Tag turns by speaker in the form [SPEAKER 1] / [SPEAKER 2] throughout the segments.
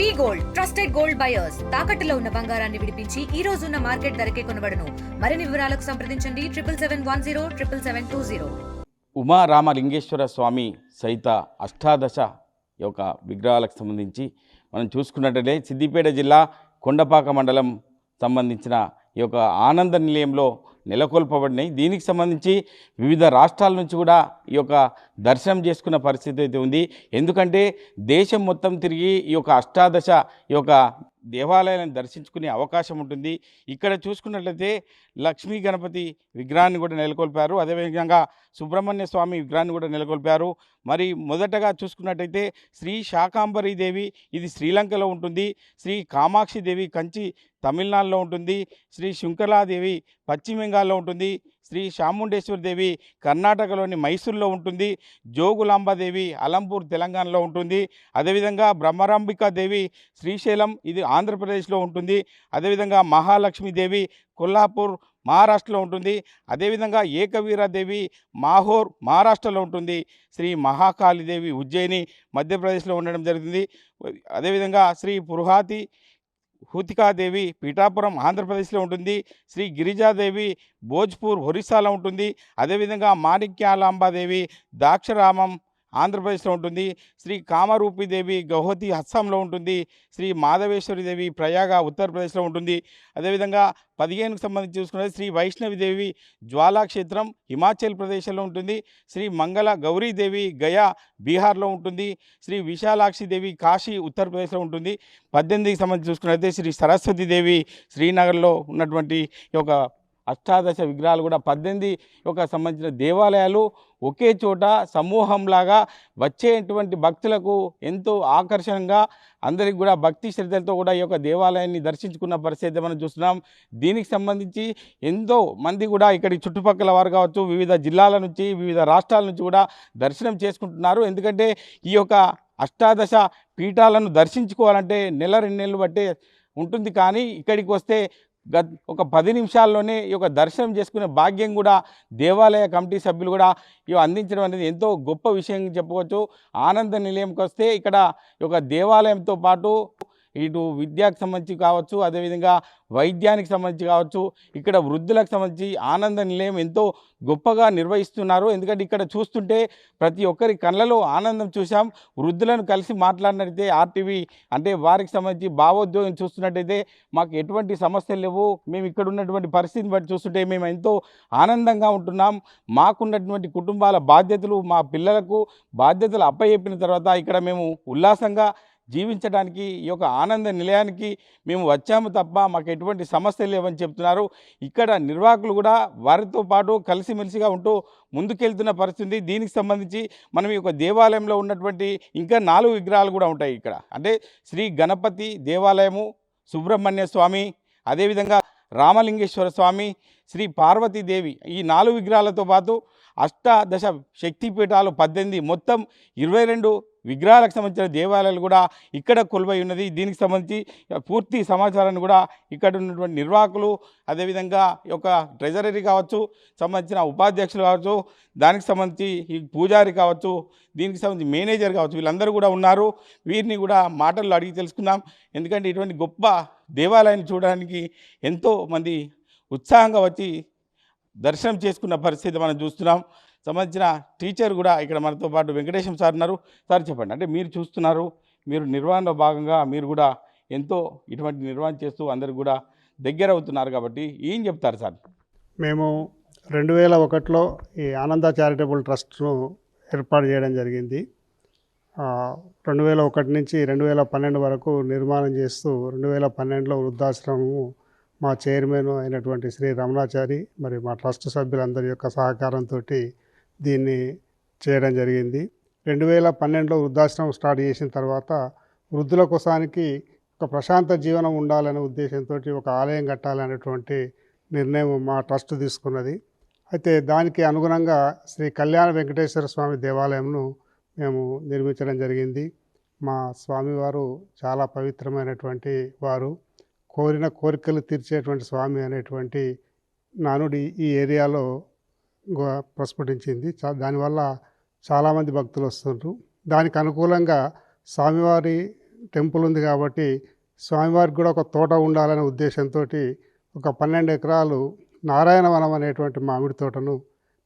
[SPEAKER 1] V gold trusted gold buyers. తాకట్టులో ఉన్న బంగారాన్ని విడిపించి ఈ రోజు ఉన్న మార్కెట్ ధరకే కొనబడను. మరిన్ని వివరాలకు సంప్రదించండి. Triple seven one zero triple seven two zero.
[SPEAKER 2] Uma Ramalingeshwara Swami సహిత అష్టాదశ యొక్క విగ్రహాలకు సంబంధించి మనం చూసుకున్నట్లయితే సిద్దిపేట జిల్లా కొండపాక మండలం సంబంధించిన ఈ యొక్క ఆనంద నిలయంలో నెలకొల్పబడినాయి. దీనికి సంబంధించి వివిధ రాష్ట్రాల నుంచి కూడా ఈ యొక్క దర్శనం చేసుకున్న పరిస్థితి అయితే ఉంది. ఎందుకంటే దేశం మొత్తం తిరిగి ఈ యొక్క అష్టాదశ ఈ యొక్క దేవాలయాలను దర్శించుకునే అవకాశం ఉంటుంది. ఇక్కడ చూసుకున్నట్లయితే లక్ష్మీ గణపతి విగ్రహాన్ని కూడా నెలకొల్పారు. అదేవిధంగా సుబ్రహ్మణ్య స్వామి విగ్రహాన్ని కూడా నెలకొల్పారు. మరి మొదటగా చూసుకున్నట్టయితే శ్రీ శాకాంబరి దేవి ఇది శ్రీలంకలో ఉంటుంది. శ్రీ కామాక్షి దేవి కంచి తమిళనాడులో ఉంటుంది. శ్రీ శృంఖలాదేవి పశ్చిమ బెంగాల్లో ఉంటుంది. శ్రీ చాముండేశ్వరి దేవి కర్ణాటకలోని మైసూర్లో ఉంటుంది. జోగులాంబాదేవి అలంపూర్ తెలంగాణలో ఉంటుంది. అదేవిధంగా బ్రహ్మరాంబికా దేవి శ్రీశైలం ఇది ఆంధ్రప్రదేశ్లో ఉంటుంది. అదేవిధంగా మహాలక్ష్మీదేవి కొల్లాపూర్ మహారాష్ట్రలో ఉంటుంది. అదేవిధంగా ఏకవీరాదేవి మాహోర్ మహారాష్ట్రలో ఉంటుంది. శ్రీ మహాకాళీదేవి ఉజ్జయిని మధ్యప్రదేశ్లో ఉండడం జరుగుతుంది. అదేవిధంగా శ్రీ పురుహాతి హూతికాదేవి పీఠాపురం ఆంధ్రప్రదేశ్లో ఉంటుంది. శ్రీ గిరిజాదేవి భోజ్పూర్ ఒరిస్సాలో ఉంటుంది. అదేవిధంగా మాణిక్యాలాంబాదేవి దాక్షరామం ఆంధ్రప్రదేశ్లో ఉంటుంది. శ్రీ కామరూపిదేవి గౌహతి అస్సాంలో ఉంటుంది. శ్రీ మాధవేశ్వరిదేవి ప్రయాగ ఉత్తరప్రదేశ్లో ఉంటుంది. అదేవిధంగా పదిహేనుకు సంబంధించి చూసుకుంటే శ్రీ వైష్ణవిదేవి జ్వాలాక్షేత్రం హిమాచల్ ప్రదేశ్లో ఉంటుంది. శ్రీ మంగళ గౌరీదేవి గయా బీహార్లో ఉంటుంది. శ్రీ విశాలాక్షి దేవి కాశీ ఉత్తరప్రదేశ్లో ఉంటుంది. పద్దెనిమిదికి సంబంధించి చూసుకున్నట్లయితే శ్రీ సరస్వతి దేవి శ్రీనగర్లో ఉన్నటువంటి ఈ యొక్క అష్టాదశ విగ్రహాలు కూడా పద్దెనిమిది యొక్క సంబంధించిన దేవాలయాలు ఒకే చోట సమూహంలాగా వచ్చేటువంటి భక్తులకు ఎంతో ఆకర్షణగా అందరికి కూడా భక్తి శ్రద్ధలతో కూడా ఈ యొక్క దేవాలయాన్ని దర్శించుకున్న పరిస్థితి మనం చూస్తున్నాం. దీనికి సంబంధించి ఎంతో మంది కూడా ఇక్కడి చుట్టుపక్కల వారు కావచ్చు వివిధ జిల్లాల నుంచి వివిధ రాష్ట్రాల నుంచి కూడా దర్శనం చేసుకుంటున్నారు. ఎందుకంటే ఈ యొక్క అష్టాదశ పీఠాలను దర్శించుకోవాలంటే నెల రెండు నెలలు బట్టే ఉంటుంది. కానీ ఇక్కడికి వస్తే గత ఒక పది నిమిషాల్లోనే ఈ యొక్క దర్శనం చేసుకునే భాగ్యం కూడా దేవాలయ కమిటీ సభ్యులు కూడా ఇవి అందించడం అనేది ఎంతో గొప్ప విషయం చెప్పవచ్చు ఆనంద నిలయంకి వస్తే ఇక్కడ ఈ యొక్క దేవాలయంతో పాటు ఇటు విద్యకు సంబంధించి కావచ్చు అదేవిధంగా వైద్యానికి సంబంధించి కావచ్చు ఇక్కడ వృద్ధులకు సంబంధించి ఆనంద నిలయం ఎంతో గొప్పగా నిర్వహిస్తున్నారు. ఎందుకంటే ఇక్కడ చూస్తుంటే ప్రతి ఒక్కరి కళ్ళలో ఆనందం చూసాం వృద్ధులను కలిసి మాట్లాడినట్టయితే ఆర్టీవీ అంటే వారికి సంబంధించి భావోద్యోగం చూస్తున్నట్టయితే మాకు ఎటువంటి సమస్యలు లేవు. మేము ఇక్కడ ఉన్నటువంటి పరిస్థితిని బట్టి చూస్తుంటే మేము ఎంతో ఆనందంగా ఉంటున్నాం. మాకున్నటువంటి కుటుంబాల బాధ్యతలు మా పిల్లలకు బాధ్యతలు అప్పచెప్పిన తర్వాత ఇక్కడ మేము ఉల్లాసంగా జీవించడానికి ఈ యొక్క ఆనంద నిలయానికి మేము వచ్చాము తప్ప మాకు ఎటువంటి సమస్యలు లేవని చెప్తున్నారు. ఇక్కడ నిర్వాహకులు కూడా వారితో పాటు కలిసిమెలిసిగా ఉంటూ ముందుకెళ్తున్న పరిస్థితి. దీనికి సంబంధించి మనం ఈ యొక్క దేవాలయంలో ఉన్నటువంటి ఇంకా నాలుగు విగ్రహాలు కూడా ఉంటాయి ఇక్కడ. అంటే శ్రీ గణపతి దేవాలయము సుబ్రహ్మణ్య స్వామి అదేవిధంగా రామలింగేశ్వర స్వామి శ్రీ పార్వతీదేవి ఈ నాలుగు విగ్రహాలతో పాటు అష్టాదశ శక్తిపీఠాలు పద్దెనిమిది. మొత్తం ఇరవై రెండు విగ్రహాలకు సంబంధించిన దేవాలయాలు కూడా ఇక్కడ కొలువై ఉన్నది. దీనికి సంబంధించి పూర్తి సమాచారాన్ని కూడా ఇక్కడ ఉన్నటువంటి నిర్వాహకులు అదేవిధంగా ఒక యొక్క ట్రెజరీ కావచ్చు సంబంధించిన ఉపాధ్యక్షులు కావచ్చు దానికి సంబంధించి ఈ పూజారి కావచ్చు దీనికి సంబంధించి మేనేజర్ కావచ్చు వీళ్ళందరూ కూడా ఉన్నారు. వీరిని కూడా మాటల్లో అడిగి తెలుసుకుందాం. ఎందుకంటే ఇటువంటి గొప్ప దేవాలయాన్ని చూడడానికి ఎంతో మంది ఉత్సాహంగా వచ్చి దర్శనం చేసుకున్న పరిస్థితి మనం చూస్తున్నాం. సంబంధించిన టీచర్ కూడా ఇక్కడ మనతో పాటు వెంకటేశం సార్ ఉన్నారు. సార్ చెప్పండి అంటే మీరు చూస్తున్నారు మీరు నిర్వహణలో భాగంగా మీరు కూడా ఎంతో ఇటువంటి నిర్వహణ చేస్తూ అందరు కూడా దగ్గర అవుతున్నారు కాబట్టి ఏం చెప్తారు సార్?
[SPEAKER 3] మేము రెండు వేల ఒకటిలో ఈ ఆనంద చారిటబుల్ ట్రస్ట్ను ఏర్పాటు చేయడం జరిగింది. రెండు వేల ఒకటి నుంచి రెండు వేల పన్నెండు వరకు నిర్మాణం చేస్తూ రెండు వేల పన్నెండులో వృద్ధాశ్రమము మా చైర్మన్ అయినటువంటి శ్రీ రమణాచారి మరి మా ట్రస్ట్ సభ్యులందరి యొక్క సహకారంతో దీన్ని చేయడం జరిగింది. రెండు వేల పన్నెండులో వృద్ధాశ్రమం స్టార్ట్ చేసిన తర్వాత వృద్ధుల కోసానికి ఒక ప్రశాంత జీవనం ఉండాలనే ఉద్దేశంతో ఒక ఆలయం కట్టాలనేటువంటి నిర్ణయం మా ట్రస్ట్ తీసుకున్నది. అయితే దానికి అనుగుణంగా శ్రీ కళ్యాణ వెంకటేశ్వర స్వామి దేవాలయంను మేము నిర్మించడం జరిగింది. మా స్వామివారు చాలా పవిత్రమైనటువంటి వారు. కోరిన కోరికలు తీర్చేటువంటి స్వామి అనేటువంటి నానుడి ఈ ఏరియాలో ప్రస్ఫుటించింది. చా దానివల్ల చాలామంది భక్తులు వస్తుంటారు దానికి అనుకూలంగా స్వామివారి టెంపుల్ ఉంది కాబట్టి స్వామివారికి కూడా ఒక తోట ఉండాలనే ఉద్దేశంతో ఒక పన్నెండు ఎకరాలు నారాయణవనం అనేటువంటి మామిడి తోటను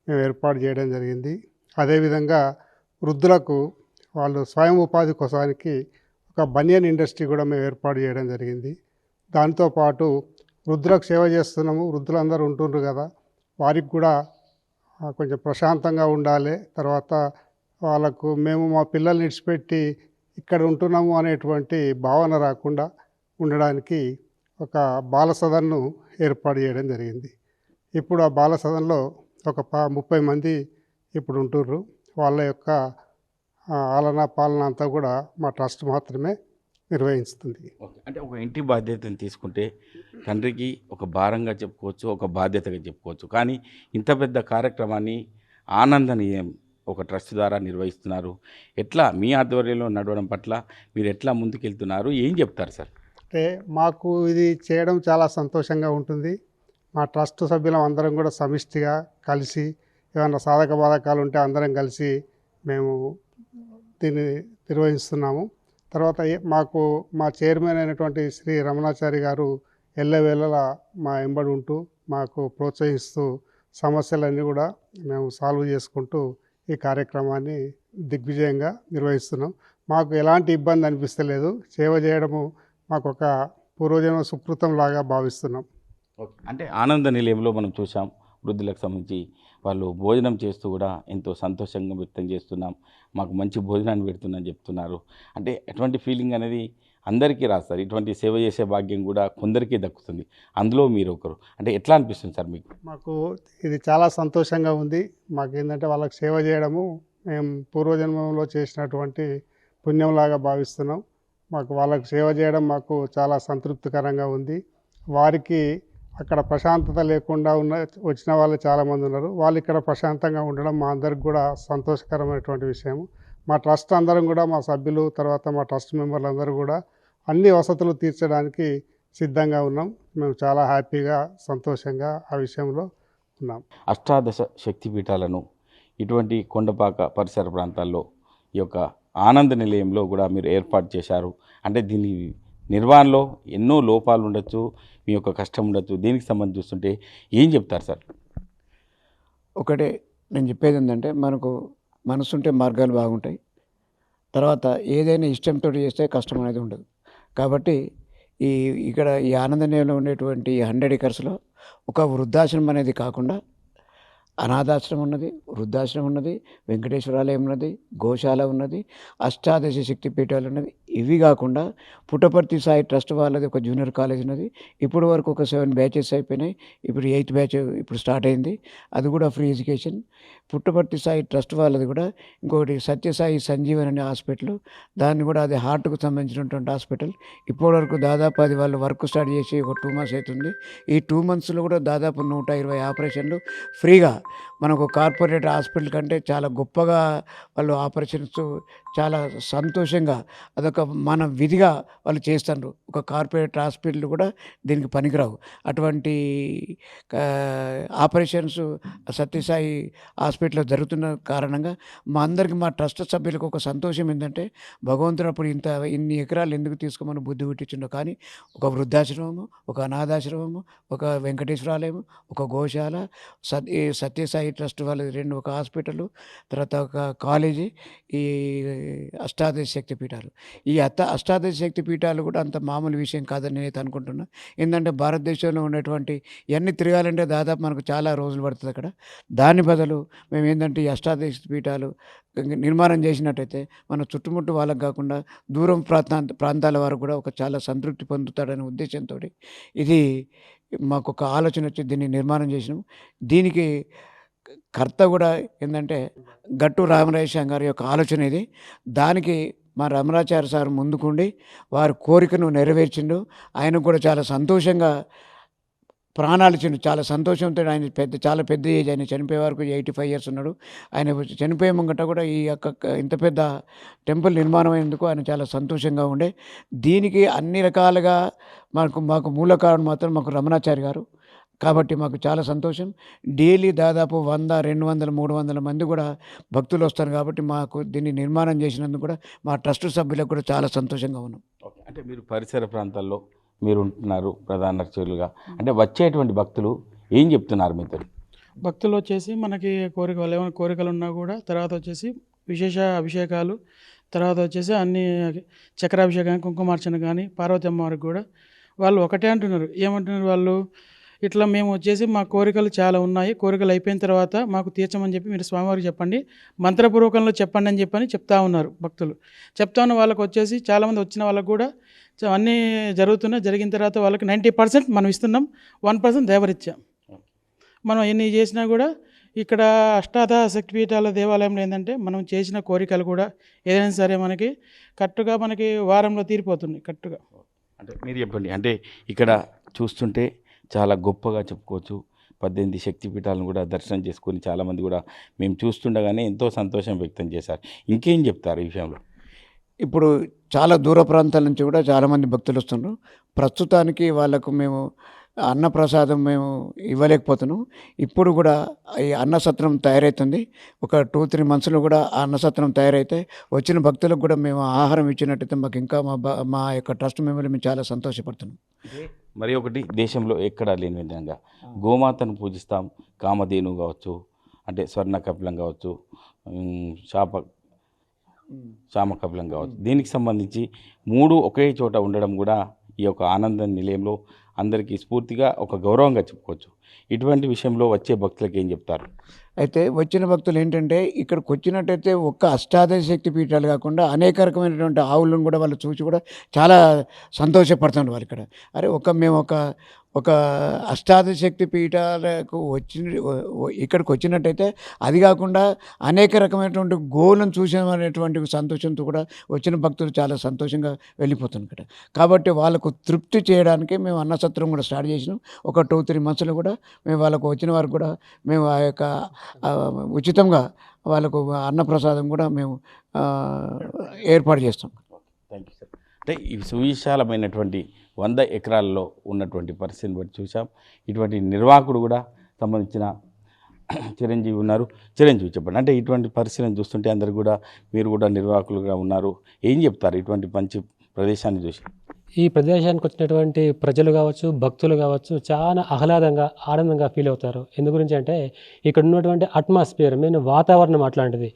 [SPEAKER 3] మేము ఏర్పాటు చేయడం జరిగింది. అదేవిధంగా వృద్ధులకు వాళ్ళు స్వయం ఉపాధి కోసానికి ఒక బనియన్ ఇండస్ట్రీ కూడా మేము ఏర్పాటు చేయడం జరిగింది. దాంతోపాటు వృద్ధులకు సేవ చేస్తున్నాము. వృద్ధులందరూ ఉంటుండ్రు కదా. వారికి కూడా కొంచెం ప్రశాంతంగా ఉండాలి. తర్వాత వాళ్ళకు మేము మా పిల్లల్ని ఇడిచిపెట్టి ఇక్కడ ఉంటున్నాము అనేటువంటి భావన రాకుండా ఉండడానికి ఒక బాల సదన్ను ఏర్పాటు చేయడం జరిగింది. ఇప్పుడు ఆ బాల సదన్లో ఒక ప ముప్పై మంది ఇప్పుడు ఉంటుర్రు. వాళ్ళ యొక్క ఆలనా ఆలన పాలన అంతా కూడా మా ట్రస్ట్ మాత్రమే నిర్వహిస్తుంది.
[SPEAKER 2] అంటే ఒక ఇంటి బాధ్యతను తీసుకుంటే తండ్రికి ఒక భారంగా చెప్పుకోవచ్చు ఒక బాధ్యతగా చెప్పుకోవచ్చు. కానీ ఇంత పెద్ద కార్యక్రమాన్ని ఆనందనీయం ఒక ట్రస్ట్ ద్వారా నిర్వహిస్తున్నారు. ఎట్లా మీ ఆధ్వర్యంలో నడవడం పట్ల మీరు ఎట్లా ముందుకెళ్తున్నారు? ఏం చెప్తారు సార్?
[SPEAKER 3] అంటే మాకు ఇది చేయడం చాలా సంతోషంగా ఉంటుంది. మా ట్రస్ట్ సభ్యులం అందరం కూడా సమిష్టిగా కలిసి ఏమైనా సాధక బాధకాలు ఉంటే అందరం కలిసి మేము దీన్ని నిర్వహిస్తున్నాము. తర్వాత మాకు మా చైర్మన్ అయినటువంటి శ్రీ రమణాచారి గారు ఎల్లవేళలా మా ఎంబడి ఉంటూ మాకు ప్రోత్సహిస్తూ సమస్యలన్నీ కూడా మేము సాల్వ్ చేసుకుంటూ ఈ కార్యక్రమాన్ని దిగ్విజయంగా నిర్వహిస్తున్నాం. మాకు ఎలాంటి ఇబ్బంది అనిపిస్తలేదు. సేవ చేయడము మాకు ఒక పూర్వజన్మ సుకృతం లాగా భావిస్తున్నాం.
[SPEAKER 2] అంటే ఆనంద నిలయంలో మనం చూసాం వృద్ధులకు సంబంధించి వాళ్ళు భోజనం చేస్తూ కూడా ఎంతో సంతోషంగా వ్యక్తం చేస్తున్నాం. మాకు మంచి భోజనాన్ని పెడుతుందని చెప్తున్నారు. అంటే ఎటువంటి ఫీలింగ్ అనేది అందరికీ రాస్తారు ఇటువంటి సేవ చేసే భాగ్యం కూడా కొందరికీ దక్కుతుంది. అందులో మీరు ఒకరు. అంటే ఎట్లా అనిపిస్తుంది సార్ మీకు?
[SPEAKER 3] మాకు ఇది చాలా సంతోషంగా ఉంది. మాకు ఏంటంటే వాళ్ళకి సేవ చేయడము మేము పూర్వజన్మంలో చేసినటువంటి పుణ్యంలాగా భావిస్తున్నాం. మాకు వాళ్ళకి సేవ చేయడం మాకు చాలా సంతృప్తికరంగా ఉంది. వారికి అక్కడ ప్రశాంతత లేకుండా ఉన్న వచ్చిన వాళ్ళు చాలామంది ఉన్నారు. వాళ్ళు ఇక్కడ ప్రశాంతంగా ఉండడం మా అందరికి కూడా సంతోషకరమైనటువంటి విషయం మా ట్రస్ట్ అందరం కూడా మా సభ్యులు తర్వాత మా ట్రస్ట్ మెంబర్లు అందరూ కూడా అన్ని వసతులు తీర్చడానికి సిద్ధంగా ఉన్నాం. మేము చాలా హ్యాపీగా సంతోషంగా ఆ విషయంలో ఉన్నాం.
[SPEAKER 2] అష్టాదశ శక్తిపీఠాలను ఇటువంటి కొండపాక పరిసర ప్రాంతాల్లో ఈ యొక్క ఆనంద నిలయంలో కూడా మీరు ఏర్పాటు చేశారు. అంటే దీని నిర్వహణలో ఎన్నో లోపాలు ఉండొచ్చు మీ యొక్క కష్టం ఉండొచ్చు. దీనికి సంబంధించి చూస్తుంటే ఏం చెప్తారు సార్?
[SPEAKER 4] ఒకటే నేను చెప్పేది ఏంటంటే మనకు మనసుంటే మార్గాలు బాగుంటాయి. తర్వాత ఏదైనా ఇష్టంతో చేస్తే కష్టం అనేది ఉండదు. కాబట్టి ఈ ఇక్కడ ఈ ఆనందనీయంలో ఉండేటువంటి ఈ హండ్రెడ్ ఎకర్స్లో ఒక వృద్ధాశ్రమం అనేది కాకుండా అనాథాశ్రమం ఉన్నది వృద్ధాశ్రమం ఉన్నది వెంకటేశ్వరాలయం ఉన్నది గోశాల ఉన్నది అష్టాదశ శక్తి పీఠాలు ఉన్నది ఇవి కాకుండా పుట్టపర్తి సాయి ట్రస్ట్ వాళ్ళది ఒక జూనియర్ కాలేజ్ ఉన్నది ఇప్పుడు వరకు ఒక సెవెన్ బ్యాచెస్ అయిపోయినాయి. ఇప్పుడు ఎయిత్ బ్యాచ్ ఇప్పుడు స్టార్ట్ అయింది. అది కూడా free education. Puttaparthi Sai trust వాళ్ళది కూడా ఇంకొకటి సత్యసాయి సంజీవన్ అనే హాస్పిటల్. దాన్ని కూడా అది హార్ట్కు సంబంధించినటువంటి హాస్పిటల్. ఇప్పటివరకు దాదాపు అది వాళ్ళు వర్క్ స్టార్ట్ చేసి ఒక టూ మంత్స్ అవుతుంది ఈ టూ మంత్స్లో కూడా దాదాపు నూట ఇరవై ఆపరేషన్లు ఫ్రీగా మనకు కార్పొరేట్ హాస్పిటల్ కంటే చాలా గొప్పగా వాళ్ళు ఆపరేషన్స్ చాలా సంతోషంగా అదొక మన విధిగా వాళ్ళు చేస్తారు ఒక కార్పొరేట్ హాస్పిటల్ కూడా దీనికి పనికిరావు. అటువంటి ఆపరేషన్స్ సత్యసాయి హాస్పిటల్లో జరుగుతున్న కారణంగా మా అందరికి మా ట్రస్ట్ సభ్యులకు ఒక సంతోషం ఏంటంటే భగవంతుడు అప్పుడు ఇంత ఇన్ని ఎకరాలు ఎందుకు తీసుకోమని బుద్ధి పుట్టించిండో కానీ ఒక వృద్ధాశ్రమము ఒక అనాథాశ్రమము ఒక వెంకటేశ్వరాలయం ఒక గోశాల సత్ ఈ సత్యసాయి ట్రస్ట్ వాళ్ళు రెండు ఒక హాస్పిటల్ తర్వాత ఒక కాలేజీ ఈ అష్టాదశ శక్తి పీఠాలు. ఈ అత్త అష్టాదశ శక్తి పీఠాలు కూడా అంత మామూలు విషయం కాదని నేనైతే అనుకుంటున్నా. ఏంటంటే భారతదేశంలో ఉన్నటువంటి ఇవన్నీ తిరగాలంటే దాదాపు మనకు చాలా రోజులు పడుతుంది అక్కడ. దాని బదులు మేము ఏంటంటే ఈ అష్టాదశ పీఠాలు నిర్మాణం చేసినట్టయితే మన చుట్టుముట్టు వాళ్ళకు కాకుండా దూరం ప్రాంత ప్రాంతాల వారు కూడా ఒక చాలా సంతృప్తి పొందుతాడనే ఉద్దేశంతో ఇది మాకు ఒక ఆలోచన వచ్చి దీన్ని నిర్మాణం చేసినాం దీనికి కర్త కూడా ఏంటంటే గట్టు రామరాజేశ్వరం గారి యొక్క ఆలోచన ఇది. దానికి మా రమణాచార్య సార్ ముందుకుండి వారి కోరికను నెరవేర్చిండు. ఆయనకు కూడా చాలా సంతోషంగా ప్రాణాలు చిండు చాలా సంతోషంతో ఆయన పెద్ద చాలా పెద్ద ఏజ్ ఆయన చనిపోయే వరకు ఎయిటీ ఫైవ్ ఇయర్స్ ఉన్నాడు. ఆయన చనిపోయే ముంగట కూడా ఈ యొక్క ఇంత పెద్ద టెంపుల్ నిర్మాణం అయినందుకు ఆయన చాలా సంతోషంగా ఉండే. దీనికి అన్ని రకాలుగా మాకు మాకు మూల కారణం మాత్రం మాకు రమణాచారి గారు. కాబట్టి మాకు చాలా సంతోషం. డైలీ దాదాపు వంద రెండు వందల మూడు వందల మంది కూడా భక్తులు వస్తారు కాబట్టి మాకు దీన్ని నిర్మాణం చేసినందుకు కూడా మా ట్రస్ట్ సభ్యులకు కూడా చాలా సంతోషంగా ఉన్నాం.
[SPEAKER 2] ఓకే. అంటే మీరు పరిసర ప్రాంతాల్లో మీరు ఉంటున్నారు ప్రధాన అర్చకులుగా అంటే వచ్చేటువంటి భక్తులు ఏం చెప్తున్నారు మీతో?
[SPEAKER 5] భక్తులు వచ్చేసి మనకి కోరికలు ఏమైనా కోరికలు ఉన్నా కూడా తర్వాత వచ్చేసి విశేష అభిషేకాలు తర్వాత వచ్చేసి అన్ని చక్రాభిషేకం కుంకుమార్చన కానీ పార్వతి అమ్మవారికి కూడా వాళ్ళు ఒకటే అంటున్నారు. ఏమంటున్నారు వాళ్ళు? ఇట్లా మేము వచ్చేసి మా కోరికలు చాలా ఉన్నాయి. కోరికలు అయిపోయిన తర్వాత మాకు తీర్చమని చెప్పి మీరు స్వామివారికి చెప్పండి. మంత్రపూర్వకంలో చెప్పండి అని చెప్పని చెప్తా ఉన్నారు భక్తులు. చెప్తా ఉన్న వాళ్ళకి వచ్చేసి చాలామంది వచ్చిన వాళ్ళకు కూడా అన్నీ జరుగుతున్నాయి జరిగిన తర్వాత వాళ్ళకి నైంటీ పర్సెంట్ మనం ఇస్తున్నాం. వన్ పర్సెంట్ దేవరిత్యం మనం ఎన్ని చేసినా కూడా ఇక్కడ అష్టాదశ శక్తిపీఠాల దేవాలయంలో ఏంటంటే మనం చేసిన కోరికలు కూడా ఏదైనా సరే మనకి కరెక్ట్గా మనకి వారంలో తీరిపోతుంది కరెక్ట్గా.
[SPEAKER 2] అంటే మీరు చెప్పండి. అంటే ఇక్కడ చూస్తుంటే చాలా గొప్పగా చెప్పుకోవచ్చు. పద్దెనిమిది శక్తిపీఠాలను కూడా దర్శనం చేసుకొని చాలామంది కూడా మేము చూస్తుండగానే ఎంతో సంతోషం వ్యక్తం చేశారు. ఇంకేం చెప్తారు ఈ విషయంలో?
[SPEAKER 4] ఇప్పుడు చాలా దూర ప్రాంతాల నుంచి కూడా చాలామంది భక్తులు వస్తున్నారు ప్రస్తుతానికి వాళ్ళకు మేము అన్నప్రసాదం మేము ఇవ్వలేకపోతున్నాం. ఇప్పుడు కూడా ఈ అన్నసత్రం తయారవుతుంది ఒక టూ త్రీ మంత్స్లో కూడా ఆ అన్నసత్రం తయారైతే వచ్చిన భక్తులకు కూడా మేము ఆహారం ఇచ్చినట్టయితే మాకు ఇంకా మా బ- మా యొక్క ట్రస్ట్ మెంబర్లు మేము చాలా సంతోషపడుతున్నాం.
[SPEAKER 2] మరి ఒకటి దేశంలో ఎక్కడా లేని విధంగా. గోమాతను పూజిస్తాం. కామధేను కావచ్చు అంటే స్వర్ణ కపిలం కావచ్చు శాప శామ కపిలం కావచ్చు. దీనికి సంబంధించి మూడు ఒకే చోట ఉండడం కూడా ఈ యొక్క ఆనంద నిలయంలో అందరికీ స్ఫూర్తిగా ఒక గౌరవంగా చెప్పుకోవచ్చు. ఇటువంటి విషయంలో వచ్చే భక్తులకు ఏం చెప్తారు?
[SPEAKER 4] అయితే వచ్చిన భక్తులు ఏంటంటే ఇక్కడికి వచ్చినట్టయితే ఒక్క అష్టాదశ శక్తి పీఠాలు కాకుండా అనేక రకమైనటువంటి ఆవులను కూడా వాళ్ళు చూసి కూడా చాలా సంతోషపడుతున్నారు వాళ్ళు ఇక్కడ. అరే ఒక మేము ఒక ఒక అష్టాదశ శక్తి పీఠాలకు వచ్చి ఇక్కడికి వచ్చినట్టయితే అది కాకుండా అనేక రకమైనటువంటి గోలను చూసామనేటువంటి సంతోషంతో కూడా వచ్చిన భక్తులు చాలా సంతోషంగా వెళ్ళిపోతున్నారు ఇక్కడ. కాబట్టి వాళ్ళకు తృప్తి చేయడానికి మేము అన్నసత్రం కూడా స్టార్ట్ చేసినాం. ఒక టూ త్రీ మంత్స్లో కూడా మేము వాళ్ళకు వచ్చిన వారు కూడా మేము ఆ యొక్క ఉచితంగా వాళ్ళకు అన్నప్రసాదం కూడా మేము ఏర్పాటు చేస్తాం.
[SPEAKER 2] Thank you sir. అంటే ఈ సువిశాలమైనటువంటి వంద ఎకరాల్లో ఉన్నటువంటి పరిస్థితిని బట్టి చూసాం ఇటువంటి నిర్వాహకుడు కూడా సంబంధించిన చిరంజీవి ఉన్నారు. చిరంజీవి చెప్పండి. అంటే ఇటువంటి పరిస్థితిని చూస్తుంటే అందరు కూడా మీరు కూడా నిర్వాహకులుగా ఉన్నారు. ఏం చెప్తారు ఇటువంటి మంచి ప్రదేశాన్ని చూసి?
[SPEAKER 6] ఈ ప్రదేశానికి వచ్చినటువంటి ప్రజలు కావచ్చు భక్తులు కావచ్చు చాలా ఆహ్లాదంగా ఆనందంగా ఫీల్ అవుతారు. ఎందు గురించి అంటే ఇక్కడ ఉన్నటువంటి అట్మాస్ఫియర్ మెయిన్ వాతావరణం అట్లాంటిది.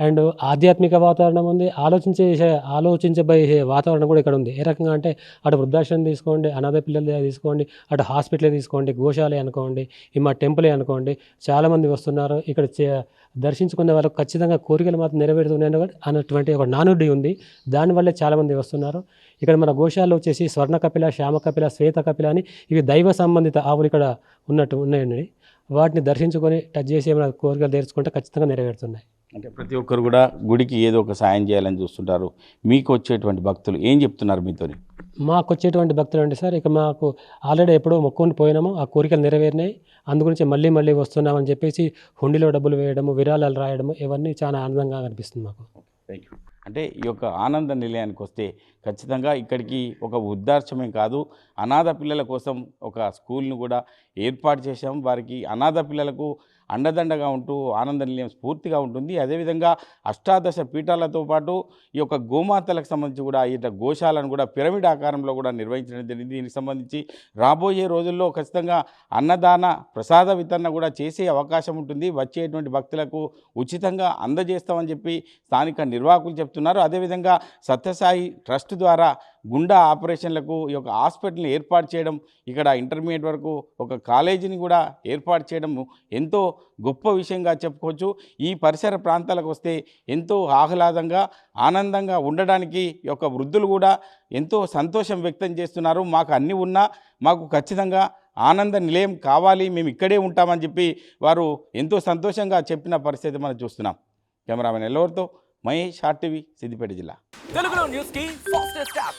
[SPEAKER 6] అండ్ ఆధ్యాత్మిక వాతావరణం ఉంది. ఆలోచించే ఆలోచించబోయే వాతావరణం కూడా ఇక్కడ ఉంది. ఏ రకంగా అంటే అటు వృద్ధాశ్రమం తీసుకోండి అనాథ పిల్లలు తీసుకోండి అటు హాస్పిటల్ తీసుకోండి గోశాలే అనుకోండి ఈ మా టెంపులే అనుకోండి. చాలామంది వస్తున్నారు. ఇక్కడ చే- దర్శించుకునే వాళ్ళకి ఖచ్చితంగా కోరికలు మాత్రం నెరవేరుతున్నాయని అన్నటువంటి ఒక నానుడి ఉంది. దానివల్లే చాలామంది వస్తున్నారు. ఇక్కడ మన గోశాలలో వచ్చేసి స్వర్ణ కపిల శ్యామ కపిల శ్వేత కపిల అని ఇవి దైవ సంబంధిత ఆవులు ఇక్కడ ఉన్నట్టు ఉన్నాయండి. వాటిని దర్శించుకొని టచ్ చేసి ఏమైనా కోరికలు తీర్చుకుంటే ఖచ్చితంగా నెరవేరుతున్నాయి.
[SPEAKER 2] అంటే ప్రతి ఒక్కరు కూడా గుడికి ఏదో ఒక సాయం చేయాలని చూస్తుంటారు. మీకు వచ్చేటువంటి భక్తులు ఏం చెప్తున్నారు మీతోని?
[SPEAKER 6] మాకు వచ్చేటువంటి భక్తులు అంటే సార్ ఇక మాకు ఆల్రెడీ ఎప్పుడో మొక్కుని పోయినాము ఆ కోరికలు నెరవేరినాయి. అందుగురించి మళ్ళీ మళ్ళీ వస్తున్నామని చెప్పేసి హుండీలో డబ్బులు వేయడము విరాళాలు రాయడము ఇవన్నీ చాలా ఆనందంగా అనిపిస్తుంది మాకు.
[SPEAKER 2] Thank you. అంటే ఈ యొక్క ఆనంద నిలయానికి వస్తే ఖచ్చితంగా ఇక్కడికి ఒక వృద్ధాశ్రమే కాదు అనాథ పిల్లల కోసం ఒక స్కూల్ను కూడా ఏర్పాటు చేశాం. వారికి అనాథ పిల్లలకు అండదండగా ఉంటూ ఆనంద నిలయం స్ఫూర్తిగా ఉంటుంది. అదేవిధంగా అష్టాదశ పీఠాలతో పాటు ఈ యొక్క గోమాతలకు సంబంధించి కూడా ఈ గోశాలను కూడా పిరమిడ్ ఆకారంలో కూడా నిర్వహించడం జరిగింది. దీనికి సంబంధించి రాబోయే రోజుల్లో ఖచ్చితంగా అన్నదాన ప్రసాద వితరణ కూడా చేసే అవకాశం ఉంటుంది. వచ్చేటువంటి భక్తులకు ఉచితంగా అందజేస్తామని చెప్పి స్థానిక నిర్వాహకులు చెప్తున్నారు. అదేవిధంగా సత్యసాయి ట్రస్ట్ ద్వారా గుండా ఆపరేషన్లకు ఈ యొక్క హాస్పిటల్ని ఏర్పాటు చేయడం ఇక్కడ ఇంటర్మీడియట్ వరకు ఒక కాలేజీని కూడా ఏర్పాటు చేయడం ఎంతో గొప్ప విషయంగా చెప్పుకోవచ్చు. ఈ పరిసర ప్రాంతాలకు వస్తే ఎంతో ఆహ్లాదంగా ఆనందంగా ఉండడానికి యొక్క వృద్ధులు కూడా ఎంతో సంతోషం వ్యక్తం చేస్తున్నారు. మాకు అన్నీ ఉన్నా మాకు ఖచ్చితంగా ఆనంద నిలయం కావాలి మేము ఇక్కడే ఉంటామని చెప్పి వారు ఎంతో సంతోషంగా చెప్పిన పరిస్థితి మనం చూస్తున్నాం. కెమెరామెన్ ఎల్లవరితో మహేష్ ఆర్టీవీ సిద్దిపేట జిల్లా.
[SPEAKER 7] తెలుగులో న్యూస్కి ఫాస్టెస్ట్ యాప్.